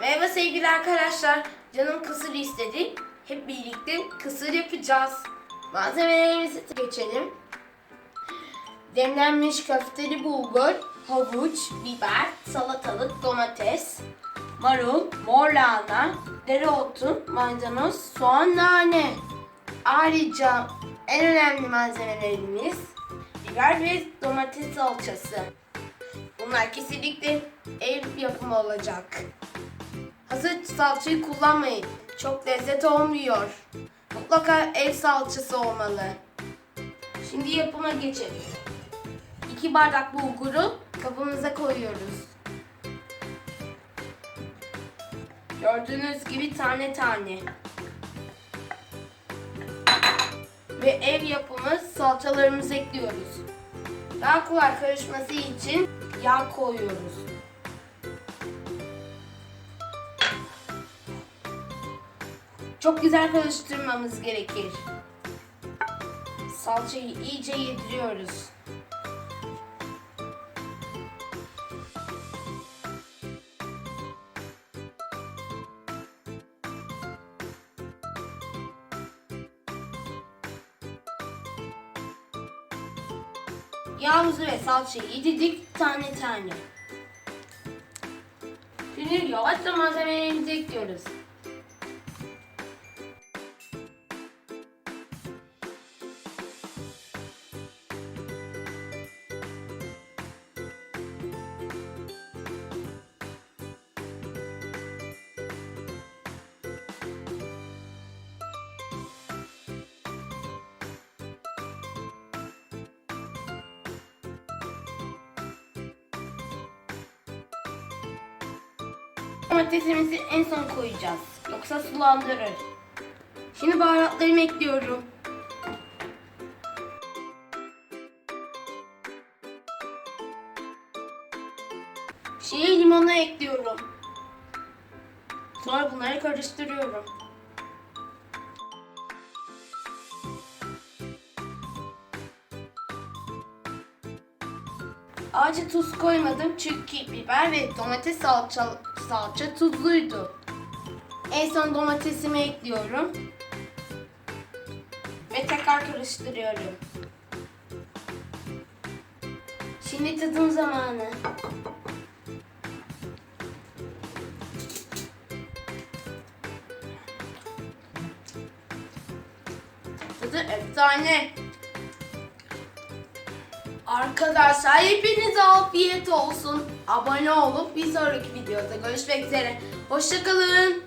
Merhaba sevgili arkadaşlar. Canım kısır istedi. Hep birlikte kısır yapacağız. Malzemelerimizi geçelim. Demlenmiş köfteli bulgur, havuç, biber, salatalık, domates, marul, mor lahana, dereotu, maydanoz, soğan, nane. Ayrıca en önemli malzemelerimiz biber ve domates salçası. Bunlar kesinlikle ev yapımı olacak. Hazır salçayı kullanmayın. Çok lezzet olmuyor. Mutlaka ev salçası olmalı. Şimdi yapıma geçelim. 2 bardak bulguru kabımıza koyuyoruz. Gördüğünüz gibi tane tane. Ve ev yapımı salçalarımızı ekliyoruz. Daha kolay karışması için yağ koyuyoruz. Çok güzel karıştırmamız gerekir. Salçayı iyice yediriyoruz. Yağımızı ve salçayı yedirdik tane tane. Şimdi yavaşça malzemelerimizi ekliyoruz. Domatesimizi en son koyacağız. Yoksa sulandırır. Şimdi baharatlarımı ekliyorum. Şeyi limonu ekliyorum. Sonra bunları karıştırıyorum. Acı tuz koymadım çünkü biber ve domates salça, salça tuzluydu. En son domatesimi ekliyorum. Ve tekrar karıştırıyorum. Şimdi tadım zamanı. Tadı efsane. Arkadaşlar hepinize afiyet olsun. Abone olup bir sonraki videoda görüşmek üzere. Hoşçakalın.